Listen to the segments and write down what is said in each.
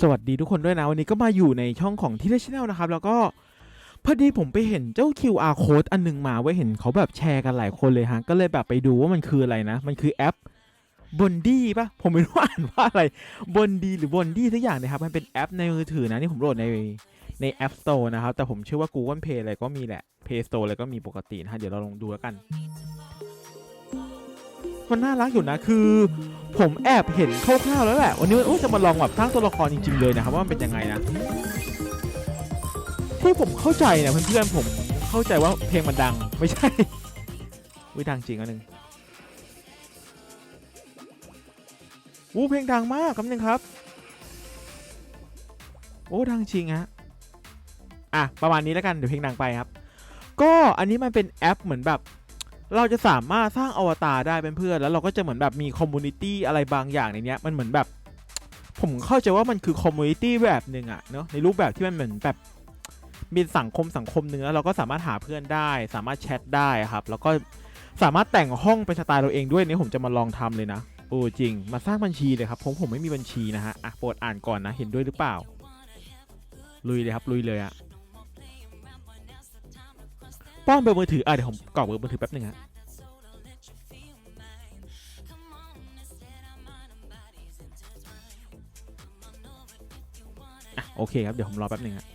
สวัสดีทุกคนด้วยนะ วันนี้ก็มาอยู่ในช่องของที่เลชแนลนะครับ แล้วก็พอดีผมไปเห็นเจ้า QR code อันหนึงมาไว้เห็นเขาแบบแชร์กันหลายคนเลยฮะ ก็เลยแบบไปดูว่ามันคืออะไรนะ มันคือแอปบนดี้ปะผมไม่รู้อ่านว่าอะไรบนดีหรือบนดี้ทุกอย่างนะครับ มันเป็นแอปในมือถือนะนี่ผมโหลดในใน App Store นะครับ แต่ผมเชื่อว่า Google Play อะไรก็มีแหละ Play Store อะไรก็มีปกตินะฮะเดี๋ยวเราลองดูแล้วกัน มันน่ารักอยู่นะคือ ผมแอบเห็นคร่าวๆแล้วแหละ วันนี้จะมาลองแบบสร้างตัวละครจริง ๆ เลยนะครับว่ามันเป็นยังไงนะที่ผมเข้าใจเนี่ยเพื่อนๆผมเข้าใจว่าเพลงมันดังไม่ใช่วิดังจริงอันหนึ่งอู้เพลงดังมากคำนึงครับ โอ้ดังจริงฮะอะประมาณนี้แล้วกันเดี๋ยวเพลงดังไปครับ ก็อันนี้มันเป็นแอปเหมือนแบบ เราจะสามารถสร้างอวตารได้เป็นเพื่อนแล้วเราก็จะเหมือนแบบมีคอมมูนิตี้อะไรบางอย่างในเนี้ยมันเหมือนแบบ ผมเข้าใจว่ามันคือคอมมูนิตี้แบบหนึ่งอะเนาะในรูปแบบที่มันเหมือนแบบมีสังคมสังคมหนึ่งแล้วเราก็สามารถหาเพื่อนได้ สามารถแชทได้ครับ แล้วก็สามารถแต่งห้องเป็นสไตล์เราเองด้วยนี่ผมจะมาลองทำเลยนะโอ้จริง มาสร้างบัญชีเลยครับผมผมไม่มีบัญชีนะฮะอะโปรดอ่านก่อนนะเห็นด้วยหรือเปล่า ลุยเลยครับลุยเลยอะ ป้อนเบอร์มือถืออะเดี๋ยวผมกรอกเบอร์มือถือแป๊บหนึงฮะอะโอเคครับ เดี๋ยวผมรอแป๊บหนึ่งฮะ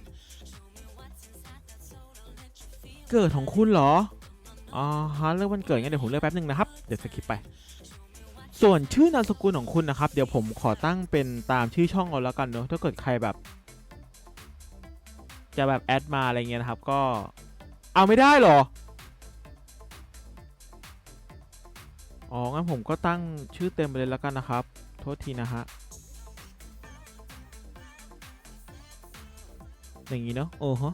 เกิดของคุณเหรออ๋อฮะเลือกวันเกิดงั้นเดี๋ยวผมเลือกแป๊บหนึ่งนะครับ เดี๋ยวสกิปไป ส่วนชื่อนามสกุลของคุณนะครับ เดี๋ยวผมขอตั้งเป็นตามชื่อช่องเอาแล้วกันเนอะถ้าเกิดใครแบบ จะแบบแอดมาอะไรเงี้ยนะครับ ก็ เอาไม่ได้หรอ อ๋อ งั้นผมก็ตั้งชื่อเต็มไปเลยแล้วกันนะครับ โทษทีนะฮะ อย่างนี้เนาะ โอ้ฮะ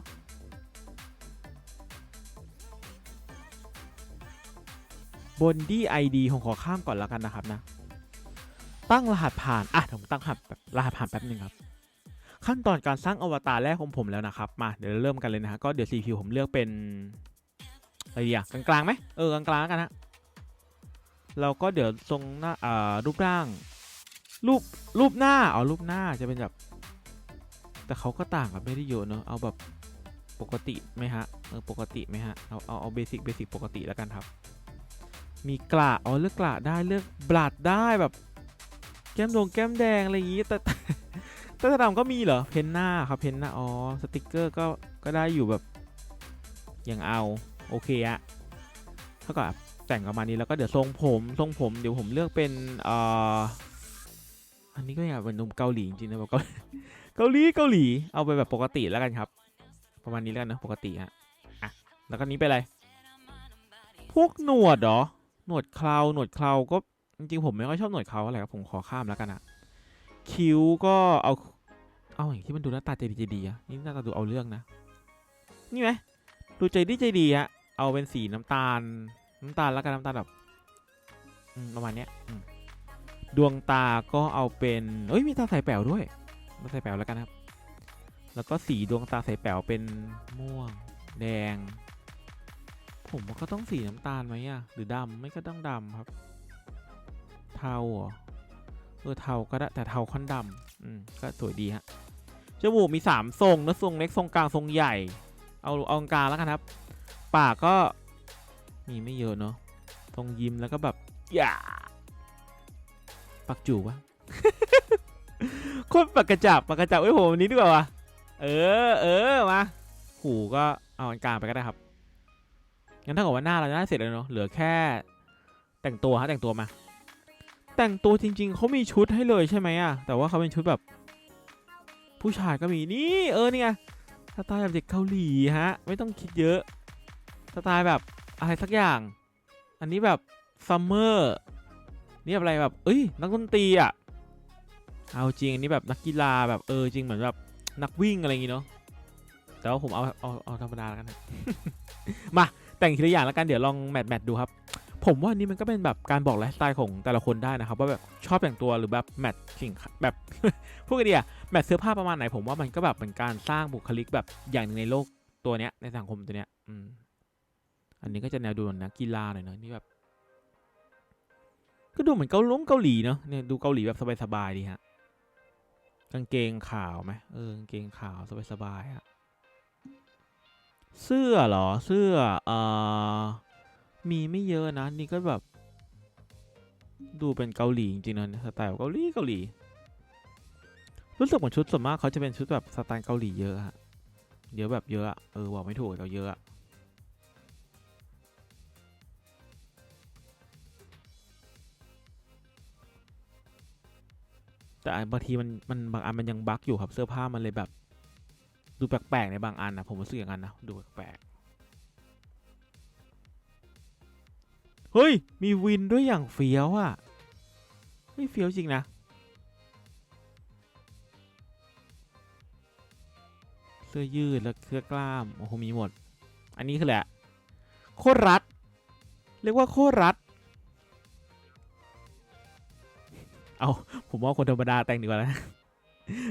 บนดี้ไอดีผมขอข้ามก่อนแล้วกันนะครับนะ ตั้งรหัสผ่าน อะผมตั้งรหัสรหัสผ่านแป๊บหนึ่งครับ ขั้นตอนการสร้างอวตารแรกของผมแล้วนะครับ มาเดี๋ยวเริ่มกันเลยนะฮะก็เดี๋ยว CPU ผมเลือกเป็นอะไรดีอะกลางๆไหมเออกลางๆแล้วกันฮะเราก็เดี๋ยวทรงหน้าอ่ารูปร่าง รูปรูปหน้าอ๋อรูปหน้าจะเป็นแบบ แต่เขาก็ต่างกันไม่ได้เยอะเนอะเอาแบบปกติไหมฮะเออปกติไหมฮะเอาเอาเอาเบสิกเบสิกปกติแล้วกันครับ มีกระอ๋อเลือกกระได้เลือกบลัดได้แบบ แก้มดงแก้มแดงอะไรอย่างงี้แต่ ต่ถ้าดำก็มีเหรอ เพนหน้าครับ เพนหน้า อ๋อ สติกเกอร์ก็ ก็ได้อยู่แบบ อย่างเอา โอเคอะเท่ากับแต่งประมาณนี้แล้วก็เดี๋ยวทรงผม ทรงผม เดี๋ยวผมเลือกเป็นเอ่ออันนี้ก็อยากเป็นนุ่มเกาหลีจริงๆนะแบบเกาเกาหลี เกาหลี เอาไปแบบปกติแล้วกันครับ ประมาณนี้แล้วกันนะปกติฮะ อะ แล้วก็นี้ไปอะไร พวกหนวดเหรอ หนวดเคราวหนวดเคราวก็จริงๆผมไม่ค่อยชอบหนวดเคราวอะไรครับ ผมขอข้ามแล้วกันนะ คิ้วก็เอาเอาอย่างที่มันดูหน้าตาใจดีใจดีอะนี่หน้าตาดูเอาเรื่องนะ นี่ไหมดูใจดีใจดีอะเอาเป็นสีน้ำตาล น้ำตาลแล้วกันน้ำตาลแบบประมาณเนี้ยดวงตาก็เอาเป็นเอ้ยมีตาใส่แป๋วด้วยมาใส่แป๋วแล้วกันครับ แล้วก็สีดวงตาใส่แป๋วเป็นม่วง แดง ผมว่าก็ต้องสีน้ำตาลไหมอะหรือดำไม่ก็ต้องดำครับ เทาเหรอ เออเทาก็ได้แต่เทาค่อนดำอืมก็สวยดีฮะจมูกมีสามทรงนะทรงเล็กทรงกลางทรงใหญ่ เอาเอากลางแล้วกันครับ ปากก็มีไม่เยอะเนาะทรงยิ้มแล้วก็แบบอย่าปากจูบวะโคตรปากกระจับปากกระจับไว้ยผมอันนี้ดีกว่าวะเออเออมาหูก็เอาอันกลางไปก็ได้ครับงั้นถ้าเกิดว่าหน้าเราจะได้เสร็จแล้วเนาะเหลือแค่แต่งตัวฮะแต่งตัวมา แต่งตัวจริง ๆเขามีชุดให้เลยใช่ไหมอะแต่ว่าเขาเป็นชุดแบบ ผู้ชายก็มีนี่เออนี่ไงสไตล์แบบเด็กเกาหลีฮะ ไม่ต้องคิดเยอะสไตล์แบบอะไรสักอย่าง อันนี้แบบซัมเมอร์นี่แบบอะไรแบบ เอ้ย นักดนตรีอะเอาจริงอันนี้แบบนักกีฬาแบบเออจริงเหมือนแบบนักวิ่งอะไรอย่างงี้เนาะ แต่ว่าผมเอาเอาเอาธรรมดาแล้วกันนะมาแต่งทีละอย่างแล้วกันเดี๋ยวลองแมทแมทดูครับ ผมว่าอันนี้มันก็เป็นแบบการบอกไลฟ์สไตล์ของแต่ละคนได้นะครับ ว่าแบบชอบแต่งตัวหรือแบบแมทสิ่งแบบพูดกันดีอะแมทเสื้อผ้าประมาณไหนผมว่ามันก็แบบเป็นการสร้างบุคลิกแบบอย่างหนึ่งในโลกตัวเนี้ยในสังคมตัวเนี้ยอืมอันนี้ก็จะแนวดูนักกีฬาหน่อยเนอะนี่แบบ ก็ดูเหมือนเกาหลงเกาหลีเนาะเนี่ยดูเกาหลีแบบสบายๆดีฮะกางเกงขาวไหมเออกางเกงขาวสบายๆอะเสื้อเหรอเสื้อเอ่อ มีไม่เยอะนะ นี่ก็แบบ ดูเป็นเกาหลีจริงๆนะสไตล์เกาหลีเกาหลี รู้สึกเหมือนชุดส่วนมากเขาจะเป็นชุดแบบสไตล์เกาหลีเยอะฮะเยอะแบบเยอะเออบอกไม่ถูกแต่เยอะแต่บางทีมันมันบางอันมันยังบั๊กอยู่ครับเสื้อผ้ามันเลยแบบ ดูแปลกๆในบางอันนะผมรู้สึกอย่างนั้นนะดูแปลกๆ เฮ้ย มีวินด้วยอย่างเฟี้ยวอะเฮ้ยเฟี้ยวจริงนะ เสื้อยืดแล้วเสื้อกล้าม โอ้โห มีหมด อันนี้คือแหละ โคตรรัด เรียกว่าโคตรรัด เอา ผมว่าคนธรรมดาแต่งดีกว่านะ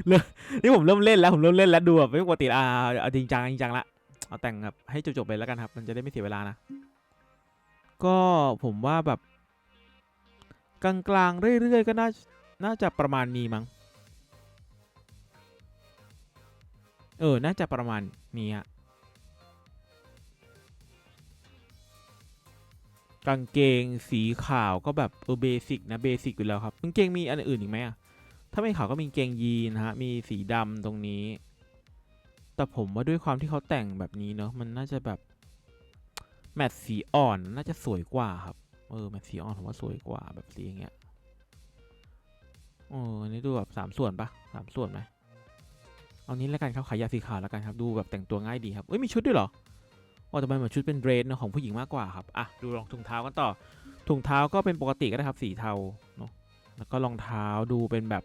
เริ่มนี่ผมเริ่มเล่นแล้ว ผมเริ่มเล่นแล้วดูแบบไม่ปกติอ่าเอาจริงจังจริงจังละ เอาแต่งแบบให้จบๆไปแล้วกันครับ มันจะได้ไม่เสียเวลานะ ก็ผมว่าแบบ กลางๆเรื่อยๆ ก็น่าน่าจะประมาณนี้มั้ง เออ น่าจะประมาณนี้อะกางเกงสีขาวก็แบบเออเบสิกนะเบสิกอยู่แล้วครับกางเกงมีอันอื่นอีกไหมอะถ้าไม่ขาวก็มีกางเกงยีนนะฮะมีสีดำตรงนี้ แต่ผมว่าด้วยความที่เขาแต่งแบบนี้เนาะมันน่าจะแบบ แมทสีอ่อนน่าจะสวยกว่าครับ เออ แมทสีอ่อนผมว่าสวยกว่าแบบสีอย่างเงี้ยโอ้อันนี้ดูแบบสามส่วนปะสามส่วนไหมเอานี้แล้วกันครับขายยาสีขาวแล้วกันครับ ดูแบบแต่งตัวง่ายดีครับเอ้ยมีชุดด้วยเหรออ๋อแต่มันเหมือนชุดเป็นเดรสเนอะของผู้หญิงมากกว่าครับอะดูรองถุงเท้ากันต่อถุงเท้าก็เป็นปกติก็ได้ครับสีเทาเนาะแล้วก็รองเท้าดูเป็นแบบ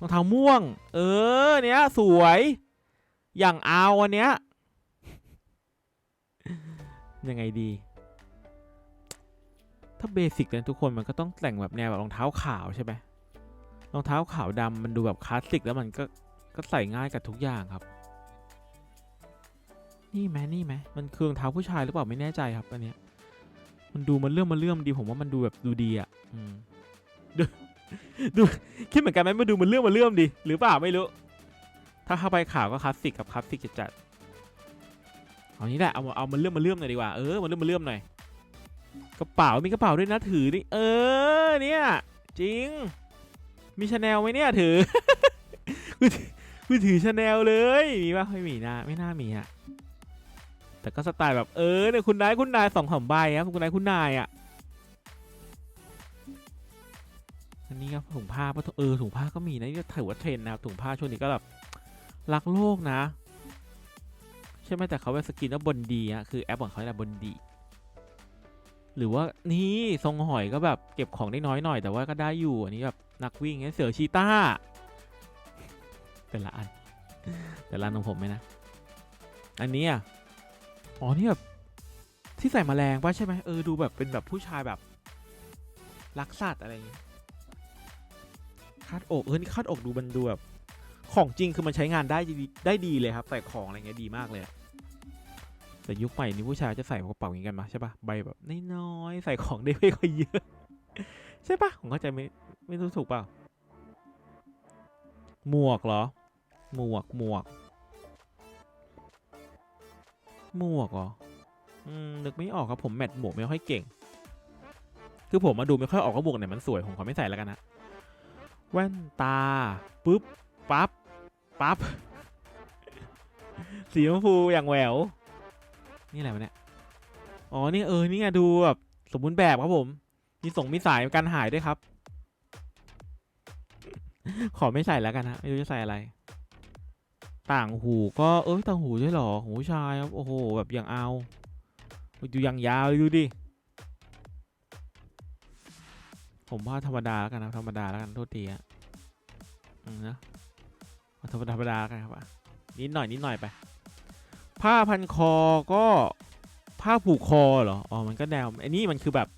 รองเท้าม่วง เออเนี้ยสวย อย่างเอาอันเนี้ย ยังไงดี ถ้าเบสิกเลยทุกคนมันก็ต้องแต่งแบบแนวแบบรองเท้าขาวใช่ไหมรองเท้าขาวดำมันดูแบบคลาสสิกแล้วมันก็ก็ใส่ง่ายกับทุกอย่างครับ นี่ไหมนี่ไหมมันคือรองเท้าผู้ชายหรือเปล่าไม่แน่ใจครับอันเนี้ยมันดูมันเลื่อมมันเลื่อมดีผมว่ามันดูแบบดูดีอะอืมดูดูคิดเหมือนกันไหมมันดูมันเลื่อมมันเลื่อมดีหรือเปล่าไม่รู้ ถ้าเข้าไปขาวก็คลาสสิกกับคลาสสิกจัดๆ เอานี้แหละเอาเอามันเลื่อมมันเลื่อมหน่อยดีกว่าเออมันเลื่อมมันเลื่อมหน่อยกระเป๋ามีกระเป๋าด้วยนะถือนี่เออเนี่ยจริง มีชาแนลไหมเนี่ยถือกูถือกูถือชาแนลเลยมีปะไม่มีนะไม่น่ามีอะแต่ก็สไตล์แบบเออเนี่ยคุณนายคุณนายสองสามใบครับคุณนายคุณนายอะอันนี้ก็ถุงผ้าเออถุงผ้าก็มีนะนี่ถือว่าเทรนนะครับถุงผ้าช่วงนี้ก็แบบรักโลกนะ ช่ไหมแต่เขาเป็นสกินว่าบนดีอะคือแอปของเขาแหละบนดี หรือว่านี่ทรงหอยก็แบบเก็บของได้น้อยหน่อย แต่ว่าก็ได้อยู่อันนี้แบบนักวิ่งไงเสือชีต้าเป็นละอันแต่ละนของผมไหมนะ อันนี้อะอ๋อนี่แบบที่ใส่แมลงป่ะใช่ไหมเออดูแบบเป็นแบบผู้ชายแบบรักสัตว์อะไรอย่างเงี้ยคาดอกเออนี่คาดอกดูมันดูแบบของจริงคือมันใช้งานได้ได้ดีเลยครับ ใส่ของอะไรเงี้ยดีมากเลย แต่ยุคใหม่นี้ผู้ชายจะใส่กระเป๋าอย่างงี้กันมาใช่ปะใบแบบน้อยๆใส่ของได้ไม่ค่อยเยอะ ใช่ปะผมเข้าใจไม่ไม่รู้ถูกเปล่าหมวกเหรอ หมวกหมวกหมวกเหรออืมนึกไม่ออกครับผมแมทหมวกไม่ค่อยเก่ง คือผมมาดูไม่ค่อยออกว่าหมวกไหนมันสวยผมขอไม่ใส่แล้วกันนะแว่นตาปุ๊บปั๊บปั๊บสีชมพูอย่างแหวว นี่อะไรวะเนี่ย อ๋อ นี่เออ นี่ไงดูแบบสมบูรณ์แบบครับผม มีส่งมีสายกันหายด้วยครับ ขอไม่ใส่แล้วกันนะไม่รู้จะใส่อะไร ต่างหูก็เออต่างหูด้วยเหรอของผู้ชายครับ โอ้โห แบบอย่างเอาดูอย่างยาวเลยดูดิ ผมว่าธรรมดาแล้วกันนะธรรมดาแล้วกันโทษทีอะอืมนะเอาธรรมดาธรรมดาแล้วกันครับอะนิดหน่อยนิดหน่อยไป ผ้าพันคอก็ผ้าผูกคอเหรอ อ๋อ มันก็แนวอันนี้มันคือแบบ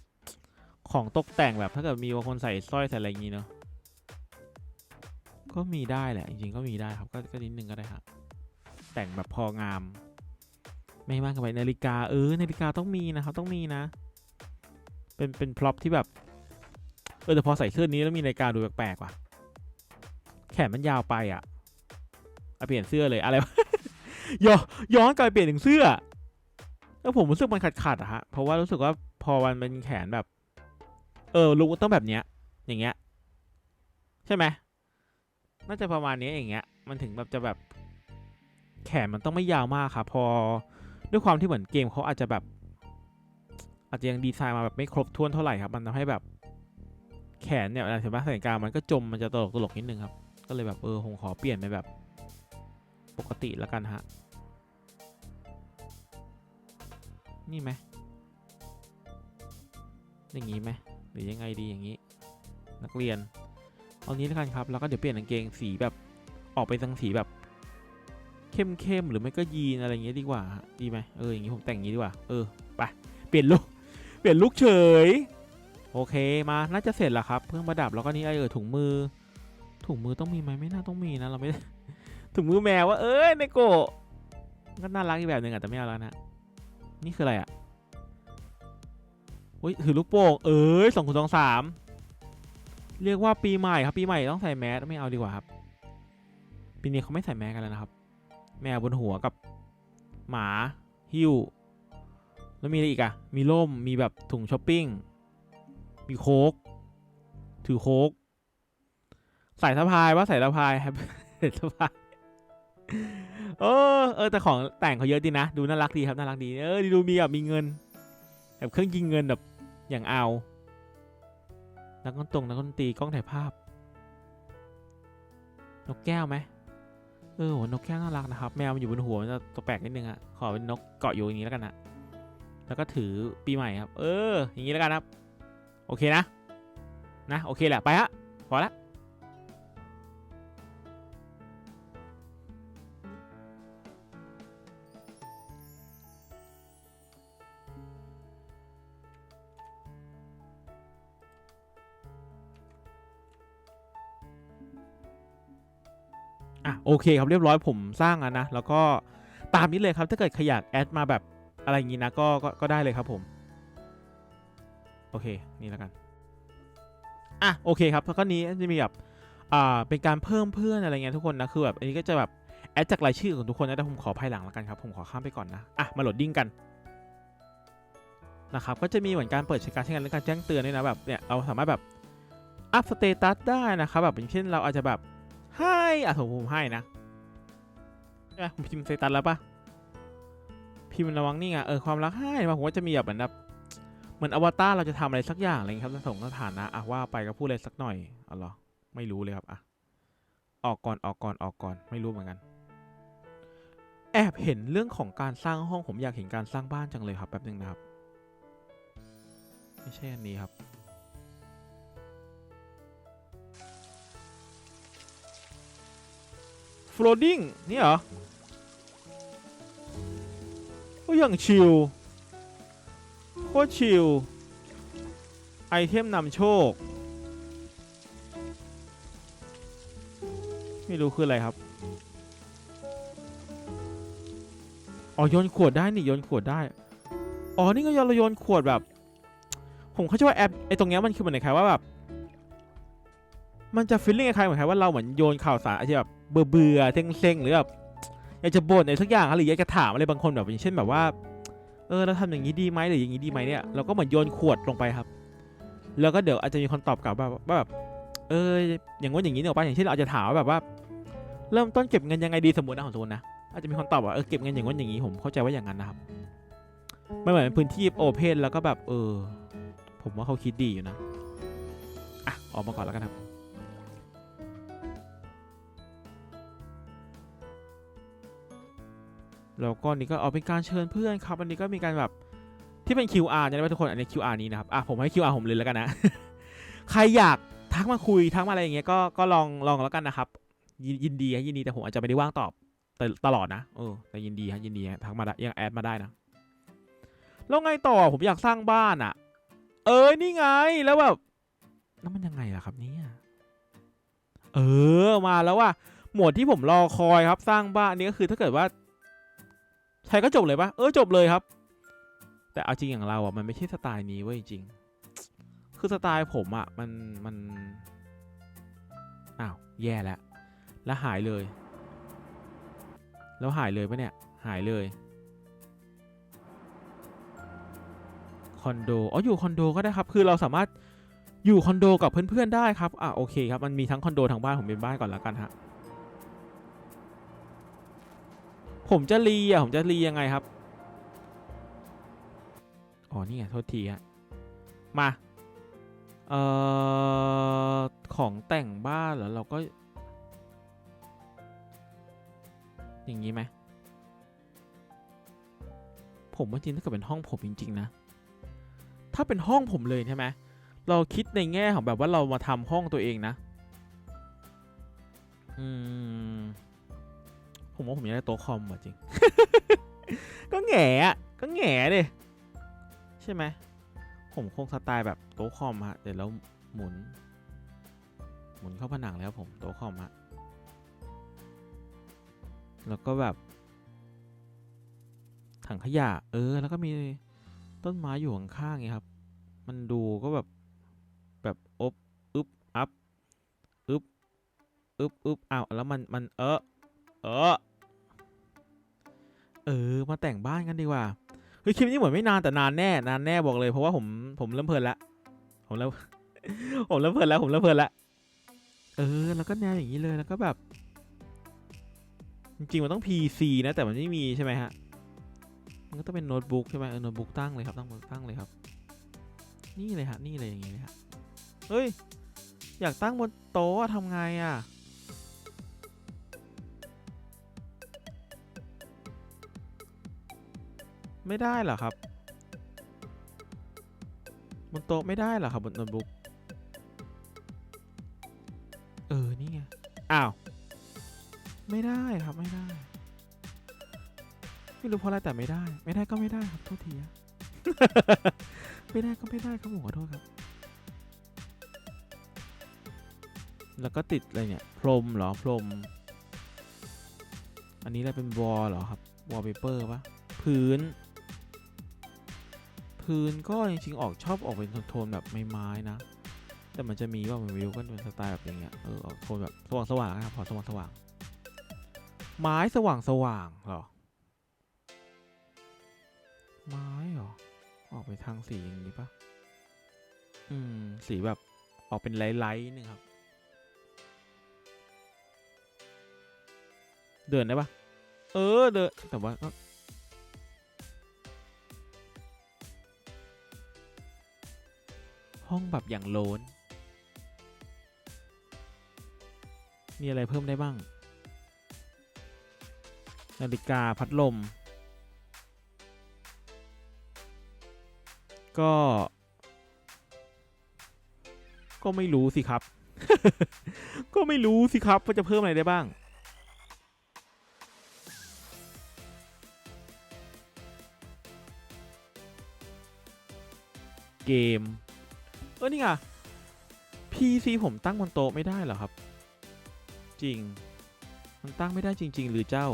ของตกแต่งแบบถ้าเกิดมีบางคนใส่สร้อยใส่อะไรอย่างงี้เนาะ ก็มีได้แหละ จริงๆก็มีได้ครับ ก็ก็นิดนึงก็ได้ครับ แต่งแบบพองาม ไม่มากเกินไปนาฬิกา เออ นาฬิกาต้องมีนะครับ ต้องมีนะ เป็นเป็นพร็อพที่แบบ เออแต่พอใส่เสื้อนี้แล้วมีนาฬิกาดูแปลกๆว่ะ แขนมันยาวไปอะเอาเปลี่ยนเสื้อเลยอะไรวะ ย้อนย้อนกลับไปเปลี่ยนถึงเสื้อ แล้วผมรู้สึกมันขัดขัดๆอะฮะ เพราะว่ารู้สึกว่าพอมันเป็นแขนแบบ เออลุกต้องแบบเนี้ย อย่างเงี้ย ใช่ไหมน่าจะประมาณนี้อย่างเงี้ย มันถึงแบบจะแบบ แขนมันต้องไม่ยาวมากครับ พอด้วยความที่เหมือนเกมเขาอาจจะแบบ อาจจะยังดีไซน์มาแบบไม่ครบถ้วนเท่าไหร่ครับ มันทำให้แบบแขนเนี่ยเวลาถึงว่าใส่กลางมันก็จมมันจะตลกตลกนิดนึงครับ ก็เลยแบบเออผมขอเปลี่ยนไปแบบ ปกติแล้วกันฮะ นี่ไหมอย่างนี้ไหมหรือยังไงดีอย่างนี้ นักเรียน เอานี้แล้วกันครับ แล้วก็เดี๋ยวเปลี่ยนกางเกงสีแบบออกไปทางสีแบบ เข้มๆหรือไม่ก็ยีนอะไรอย่างเงี้ยดีกว่าดีไหมเอออย่างงี้ผมแต่งอย่างงี้ดีกว่าเออไปเปลี่ยนลุกเปลี่ยนลุกเฉย โอเคมาน่าจะเสร็จแล้วครับเครื่องประดับแล้วก็นี่ไอเออถุงมือ ถุงมือต้องมีไหมไม่น่าต้องมีนะเราไม่ ถุงมือแมวว่าเอ้ยในโกะก็น่ารักอีกแบบหนึ่งอะแต่ไม่เอาแล้วนะนี่คืออะไรอะอุ้ยถือลูกโป่งเอ้ยสองคูณสองสามเรียกว่าปีใหม่ครับปีใหม่ต้องใส่แมสไม่เอาดีกว่าครับปีนี้เขาไม่ใส่แมสกันแล้วนะครับ แมวบนหัวกับ หมาหิ้วแล้วมีอะไรอีกอะมีร่มมีแบบถุงช้อปปิ้งมีโค้กถือโค้กใส่สะพายว่าใส่สะพายครับใส่สะพาย เออเออแต่ของแต่งเขาเยอะดีนะ ดูน่ารักดีครับน่ารักดีเออดูมีแบบมีเงินแบบเครื่องยิงเงินแบบอย่างเอานักดนตรงนักดนตรีกล้องถ่ายภาพ นกแก้วไหมเออโหนกแก้วน่ารักนะครับ แมวมันอยู่บนหัวมันจะตัวแปลกนิดนึงอะขอเป็นนกเกาะอยู่อย่างนี้แล้วกันนะแล้วก็ถือปีใหม่ครับ เออ อย่างนี้แล้วกันครับ โอเคนะ นะ โอเคแหละ ไปฮะ พอละ อะโอเคครับเรียบร้อยผมสร้างแล้วนะ แล้วก็ตามนี้เลยครับถ้าเกิดใครอยากแอดมาแบบอะไรอย่างนี้นะก็ก็ก็ได้เลยครับผม โอเคนี่แล้วกันอะโอเคครับแล้วก็นี้จะมีแบบอ่าเป็นการเพิ่มเพื่อนอะไรเงี้ยทุกคนนะคือแบบอันนี้ก็จะแบบแอดจากรายชื่อของทุกคนนะแต่ผมขอภายหลังแล้วกันครับผมขอข้ามไปก่อนนะอะมาโหลดดิ้งกันนะครับก็จะมีเหมือนการเปิดใช้การใช้งานและการแจ้งเตือนด้วยนะแบบเนี่ยเราสามารถแบบอัพสเตตัสได้นะครับแบบอย่างเช่นเราอาจจะแบบ ให้อะผมผมให้นะใช่ผมพิมพ์เตตัสแล้วปะพิมพ์ระวังนี่ไงเออความรักให้มาผมว่าจะมีแบบเหมือนแบบเหมือนอวตารเราจะทำอะไรสักอย่างอะไรครับส่งสถานะอะว่าไปก็พูดอะไรสักหน่อยอ๋อเหรอไม่รู้เลยครับอะออกก่อนออกก่อนออกก่อนไม่รู้เหมือนกัน แอบเห็นเรื่องของการสร้างห้องผมอยากเห็นการสร้างบ้านจังเลยครับแป๊บนึงนะครับ ไม่ใช่อันนี้ครับ floating นี่เหรอโอ้ยอย่างชิลโคตรชิลไอเทมนำโชค ไม่รู้คืออะไรครับ อ๋อโยนขวดได้นี่โยนขวดได้ อ๋อนี่ก็โยนเราโยนขวดแบบ ผมเข้าใจว่าแอปไอตรงเนี้ยมันคือเหมือนคล้ายว่าแบบ มันจะฟีลลิ่งคล้ายๆเหมือนใคล้ายๆว่าเราเหมือนโยนข่าวสารอาจจะแบบเบื่อเบื่อๆเซ็งๆหรือแบบอยากจะบ่นอะไรสักอย่างหรืออยากจะถามอะไรบางคนแบบอย่างเช่นแบบว่า เออเราทำอย่างนี้ดีไหมหรืออย่างนี้ดีไหมเนี่ยเราก็เหมือนโยนขวดลงไปครับ แล้วก็เดี๋ยวอาจจะมีคนตอบกลับว่าว่าแบบเอออย่างงี้อย่างนี้เนี่ยป่ะอย่างเช่นเราอาจจะถามว่าแบบว่า เริ่มต้นเก็บเงินยังไงดีสมมตินะของสมมตินะอาจจะมีคนตอบว่าเออเก็บเงินอย่างงี้อย่างนี้ผมเข้าใจว่าอย่างนั้นนะครับไม่เหมือนพื้นที่โอเพนแล้วก็แบบเออ ผมว่าเขาคิดดีอยู่นะอะออกมาก่อนแล้วกันครับ แล้วก็นี่ก็เอาเป็นการเชิญเพื่อนครับ อันนี้ก็มีการแบบที่เป็น QR นี่ยนะทุกคน อันนี้ QR นี้นะครับ อะผมให้ QR ผมเลยแล้วกันนะ ใครอยากทักมาคุยทักมาอะไรอย่างเงี้ย ก็ก็ลองลองแล้วกันนะครับ ยินยินดีฮะยินดีแต่ผมอาจจะไม่ได้ว่างตอบแต่ตลอดนะเออแต่ยินดีฮะยินดีทักมาได้ยังแอดมาได้นะ แล้วไงต่อผมอยากสร้างบ้านอะ เออนี่ไงแล้วแบบแล้วมันยังไงล่ะครับเนี่ยเออมาแล้วว่าหมวดที่ผมรอคอยครับสร้างบ้านนนี้ก็คือถ้าเกิดว่า ใช่ก็จบเลยปะเออจบเลยครับ แต่เอาจริงอย่างเราอะมันไม่ใช่สไตล์นี้เว้ยจริง คือสไตล์ผมอะมันมันอ้าวแย่แล้วแล้วหายเลย แล้วหายเลยปะเนี่ยหายเลยคอนโดอ๋ออยู่คอนโดก็ได้ครับ คือเราสามารถอยู่คอนโดกับเพื่อนๆได้ครับ อะโอเคครับ มันมีทั้งคอนโดทั้งบ้านผมเป็นบ้านก่อนแล้วกันฮะ ผมจะรีอะผมจะรียังไงครับ อ๋อ นี่ไงโทษทีฮะมา เอ่อ ของแต่งบ้านเหรอเราก็ อย่างนี้ไหม ผมว่าจริงถ้าเกิดเป็นห้องผมจริง ๆ นะ ถ้าเป็นห้องผมเลยใช่ไหมเราคิดในแง่ของแบบว่าเรามาทำห้องตัวเองนะ อืม ผมว่าผมอยากได้โต๊ะคอมว่ะจริง ก็แง่อะก็แง่ดิใช่ไหมผมคงสไตล์แบบโต๊ะคอมฮะเดี๋ยวเราหมุน หมุนเข้าผนังแล้วผมโต๊ะคอมฮะแล้วก็แบบ ถังขยะ เออ แล้วก็มีต้นไม้อยู่ข้างๆไงครับ มันดูก็แบบแบบอบอึบอัพอึบอึบอึบอ้าวแล้วมันมันเออเออ เออ มาแต่งบ้านกันดีกว่าเฮ้ยคลิปนี้เหมือนไม่นานแต่นานแน่นานแน่บอกเลยเพราะว่าผมผมเริ่มเพลินละผมเริ่มผมเริ่มเพลินแล้วผมเริ่มเพลินละเออแล้วก็แนวอย่างนี้เลยแล้วก็แบบ จริงๆมันต้อง PC นะแต่มันไม่มีใช่ไหมฮะมันก็ต้องเป็นโน้ตบุ๊กใช่ไหมเออโน้ตบุ๊กตั้งเลยครับตั้งตั้งเลยครับ นี่เลยฮะนี่เลยอย่างงี้เลยฮะเฮ้ยอยากตั้งบนโต๊ะอะทำไงอะ ไม่ได้เหรอครับ บนโต๊ะไม่ได้เหรอครับบนโน้ตบุ๊กเออ นี่ไง อ้าว ไม่ได้ครับไม่ได้ ไม่รู้เพราะอะไรแต่ไม่ได้ ไม่ได้ก็ไม่ได้ครับโทษทีอะไม่ได้ก็ไม่ได้ครับผมขอโทษครับ แล้วก็ติดอะไรเนี่ย พรมเหรอ พรม อันนี้อะไรเป็นวอลเหรอครับวอลเปเปอร์ปะพื้น พื้นก็จริงๆออกชอบออกเป็นโทนแบบไม้ๆนะ แต่มันจะมีว่ามันวิวก็เป็นสไตล์แบบอย่างเงี้ยเออออกโทนแบบสว่างสว่างๆนะครับพอสว่างสว่างไม้สว่างสว่างเหรอไม้เหรอออกไปทางสีอย่างนี้ปะอืมสีแบบออกเป็นไลท์ๆนึงครับเดินได้ปะเออเดินแต่ว่า ห้องแบบอย่างโลน มีอะไรเพิ่มได้บ้าง นาฬิกาพัดลม ก็ ก็ไม่รู้สิครับ ก็ไม่รู้สิครับว่าจะเพิ่มอะไรได้บ้างเกม เออนี่ไง PC ผมตั้งบนโต๊ะไม่ได้เหรอครับ จริง มันตั้งไม่ได้จริง ๆ หรือเจ้า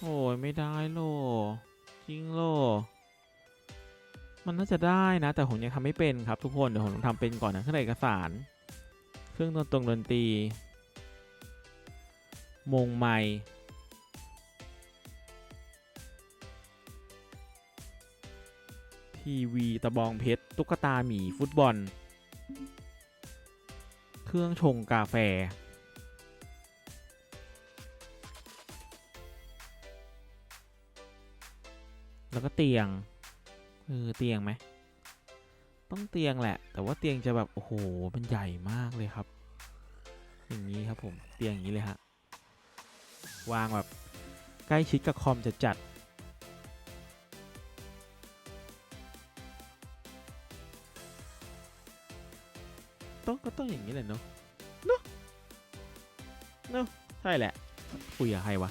โอ้ยไม่ได้โลจริงโล มันน่าจะได้นะ แต่ผมยังทำไม่เป็นครับทุกคน เดี๋ยวผมต้องทำเป็นก่อนนะเครื่องเอกสาร เครื่องดนตรงดนตรี มงไมค์ทีวีตะบองเพชรตุ๊กตาหมีฟุตบอล เครื่องชงกาแฟ แล้วก็เตียง เออเตียงไหมต้องเตียงแหละ แต่ว่าเตียงจะแบบโอ้โหมันใหญ่มากเลยครับ อย่างนี้ครับผมเตียงอย่างนี้เลยฮะวางแบบใกล้ชิดกับคอมจะจัดต้องก็ต้องอย่างนี้แหละเนาะเนาะเนาะใช่แหละคุยกับใครวะ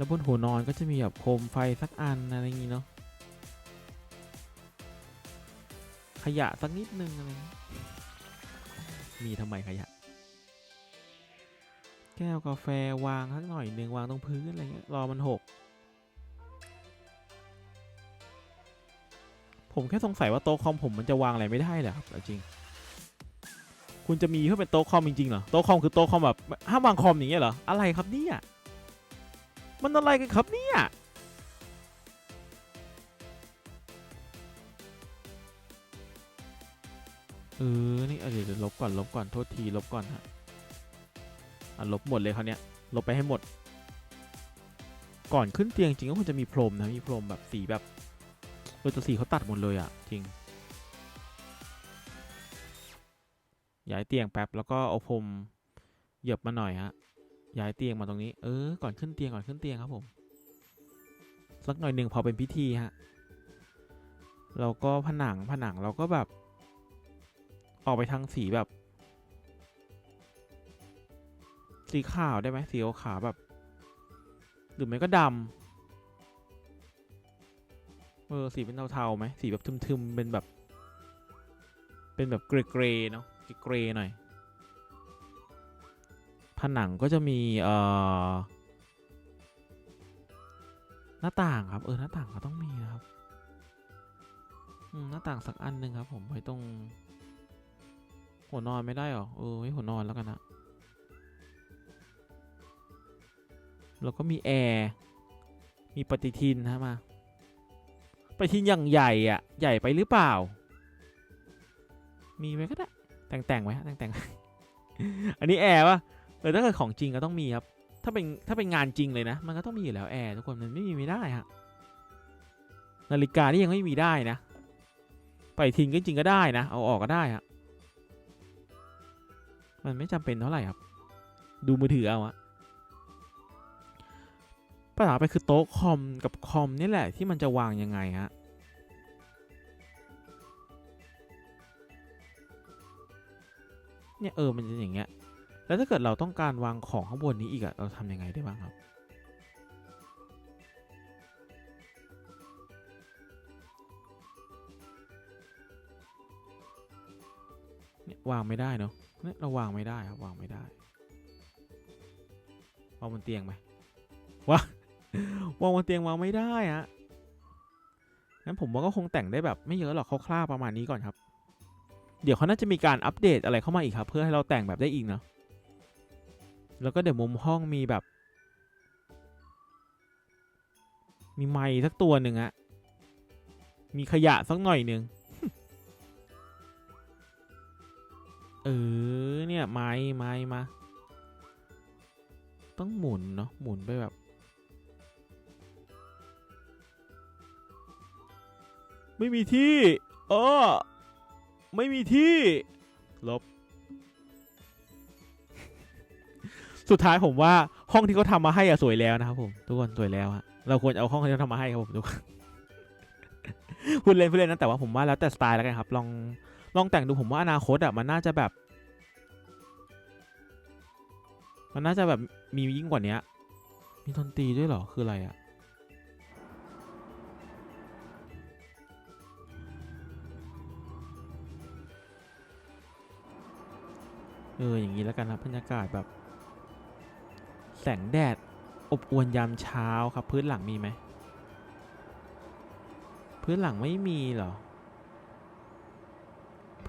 แล้วบนหัวนอนก็จะมีแบบโคมไฟสักอันอะไรอย่างงี้เนาะขยะสักนิดนึงอะไรมีทำไมขยะ แก้วกาแฟวางสักหน่อยหนึ่งวางตรงพื้นอะไรเงี้ยรอมันหกผมแค่สงสัยว่าโต๊ะคอมผมมันจะวางอะไรไม่ได้เหรอครับเอาจริง คุณจะมีเพื่อเป็นโต๊ะคอมจริงๆเหรอโต๊ะคอมคือโต๊ะคอมแบบห้ามวางคอมอย่างเงี้ยเหรออะไรครับเนี่ย มันอะไรกันครับเนี่ยเออ นี่เอาเดี๋ยวเดี๋ยวลบก่อน ลบก่อน โทษที ลบก่อนฮะอะลบหมดเลยคราวเนี้ย ลบไปให้หมด ก่อนขึ้นเตียงจริงก็ควรจะมีพรมนะ มีพรมแบบสีแบบเออแต่สีเขาตัดหมดเลยอะ จริง ย้ายเตียงแป๊บ แล้วก็เอาพรมเหยียบมาหน่อยฮะ ย้ายเตียงมาตรงนี้ เออ ก่อนขึ้นเตียงก่อนขึ้นเตียงครับผม สักหน่อยหนึ่งพอเป็นพิธีฮะ เราก็ผนังผนังเราก็แบบ ออกไปทางสีแบบ สีขาวได้ไหมสีขาวแบบ หรือไม่ก็ดำเออสีเป็นเทาๆไหมสีแบบทึมๆเป็นแบบ เป็นแบบเกรย์ๆเนาะเกรย์ๆหน่อย ผนังก็จะมีเอ่อหน้าต่างครับ เออหน้าต่างก็ต้องมีนะครับอืมหน้าต่างสักอันหนึ่งครับ ผมไว้ตรง หัวนอนไม่ได้หรอเออไว้หัวนอนแล้วกันนะแล้วก็มีแอร์มีปฏิทินนะมาปฏิทินอย่างใหญ่อะใหญ่ไปหรือเปล่า มีไหมก็ได้แต่งแต่งไว้ฮะแต่งแต่งอันนี้แอร์วะ เออถ้าเกิดของจริงก็ต้องมีครับ ถ้าเป็นถ้าเป็นงานจริงเลยนะ มันก็ต้องมีอยู่แล้วแอร์ทุกคนมันไม่มีไม่ได้ฮะนาฬิกานี่ยังไม่มีได้นะปฏิทินก็จริงก็ได้นะ เอาออกก็ได้ฮะมันไม่จำเป็นเท่าไหร่ครับ ดูมือถือเอาอะปัญหาไปคือโต๊ะคอมกับคอมนี่แหละที่มันจะวางยังไงฮะเนี่ยเออมันจะอย่างเงี้ย แล้วถ้าเกิดเราต้องการวางของข้างบนนี้อีกอะเราทำยังไงได้บ้างครับ เนี่ยวางไม่ได้เนาะเนี่ยเราวางไม่ได้ครับวางไม่ได้วางบนเตียงไหมวางวางบนเตียงวางไม่ได้ฮะงั้นผมว่าก็คงแต่งได้แบบไม่เยอะหรอกคร่าวๆประมาณนี้ก่อนครับ เดี๋ยวเขาน่าจะมีการอัปเดตอะไรเข้ามาอีกครับ เพื่อให้เราแต่งแบบได้อีกเนาะ แล้วก็เดี๋ยวมุมห้องมีแบบ มีไม้สักตัวหนึ่งอะมีขยะสักหน่อยหนึ่งเออเนี่ยไม้ไม้มา ต้องหมุนเนาะหมุนไปแบบ ไม่มีที่ เออ ไม่มีที่ ลบ สุดท้ายผมว่าห้องที่เขาทำมาให้อะสวยแล้วนะครับผมทุกคนสวยแล้วฮะเราควรเอาห้องที่เขาทำมาให้ครับผมทุกคนพูดเล่นพูดเล่นนะแต่ว่าผมว่าแล้วแต่สไตล์แล้วกันครับ ลองลองแต่งดูผมว่าอนาคตอะมันน่าจะแบบ มันน่าจะแบบมียิ่งกว่านี้มีดนตรีด้วยเหรอคืออะไรอะเอออย่างนี้แล้วกันครับบรรยากาศแบบ แสงแดดอบอวนยามเช้าครับ พื้นหลังมีไหม พื้นหลังไม่มีเหรอ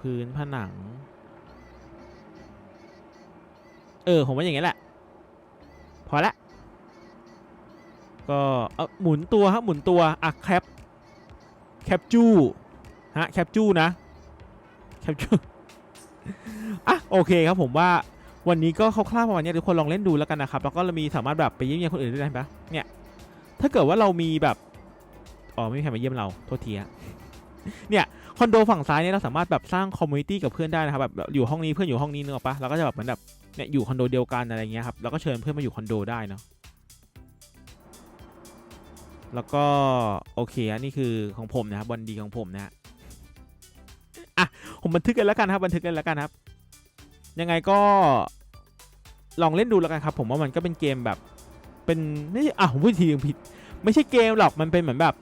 พื้นผนัง เออ ผมว่าอย่างนี้แหละ พอละ ก็เอาหมุนตัวครับหมุนตัว อะ แคป แคปจูฮะ แคปจูนะ แคปจูอะ โอเคครับผมว่า วันนี้ก็คร่าวๆประมาณนี้ทุกคนลองเล่นดูแล้วกันนะครับ แล้วก็เรามีสามารถแบบไปเยี่ยมเยียนคนอื่นได้ไหมเนี่ย ถ้าเกิดว่าเรามีแบบ อ๋อไม่มีใครมาเยี่ยมเรา โทษทีฮะเนี่ยคอนโดฝั่งซ้ายเนี่ยเราสามารถแบบสร้างคอมมูนิตี้กับเพื่อนได้นะครับแบบอยู่ห้องนี้เพื่อนอยู่ห้องนี้นึกออกปะเราก็จะแบบเหมือนแบบเนี่ยอยู่คอนโดเดียวกันอะไรเงี้ยครับแล้วก็เชิญเพื่อนมาอยู่คอนโดได้เนาะแล้วก็โอเคอันนี่คือของผมนะครับวันดีของผมนะอะผมบันทึกกันแล้วกันครับบันทึกกันแล้วกันครับ ยังไงก็ลองเล่นดูแล้วกันครับ ผมว่ามันก็เป็นเกมแบบเป็นไม่ใช่อะผมพูดทีนึงผิด ไม่ใช่เกมหรอกมันเป็นเหมือนแบบ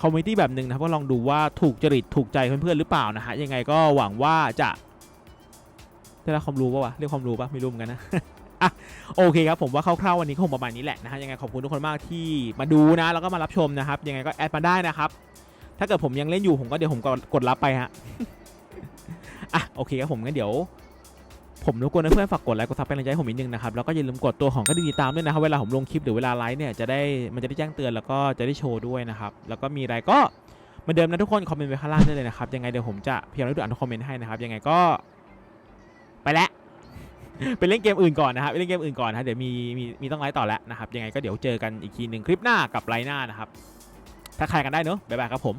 คอมมิตี้แบบหนึ่งนะครับก็ลองดูว่าถูกจริตถูกใจเพื่อนๆหรือเปล่านะฮะยังไงก็หวังว่าจะได้รับความรู้ปะวะเรียกความรู้ปะไม่รู้เหมือนกันนะอะโอเคครับผมว่าคร่าวๆวันนี้ก็คงประมาณนี้แหละนะฮะยังไงขอบคุณทุกคนมากที่มาดูนะ แล้วก็มารับชมนะครับ ยังไงก็แอดมาได้นะครับ ถ้าเกิดผมยังเล่นอยู่ผมก็เดี๋ยวผมก็กดรับไปฮะอะโอเคครับผมงั้นเดี๋ยว ผมรบกวนเพื่อนฝากกดไลค์กดซับเป็นกำลังใจให้ผมนิดนึงนะครับแล้วก็อย่าลืมกดตัวของกระดิ่งติดตามด้วยนะครับเวลาผมลงคลิปหรือเวลาไลฟ์เนี่ยจะได้มันจะได้แจ้งเตือนแล้วก็จะได้โชว์ด้วยนะครับแล้วก็มีอะไรก็เหมือนเดิมนะทุกคนคอมเมนต์ไว้ข้างล่างได้เลยนะครับยังไงเดี๋ยวผมจะพยายามดูอ่านทุกคอมเมนต์ให้นะครับยังไงก็ไปแล้วไปเล่นเกมอื่นก่อนนะครับไปเล่นเกมอื่นก่อนนะฮะเดี๋ยวมีมีมีต้องไลฟ์ต่อแล้วนะครับยังไงก็เดี๋ยวเจอกันอีกทีหนึ่งคลิปหน้ากับไลฟ์หน้านะครับถ้าใครกันได้เนอะบ๊ายบายครับผม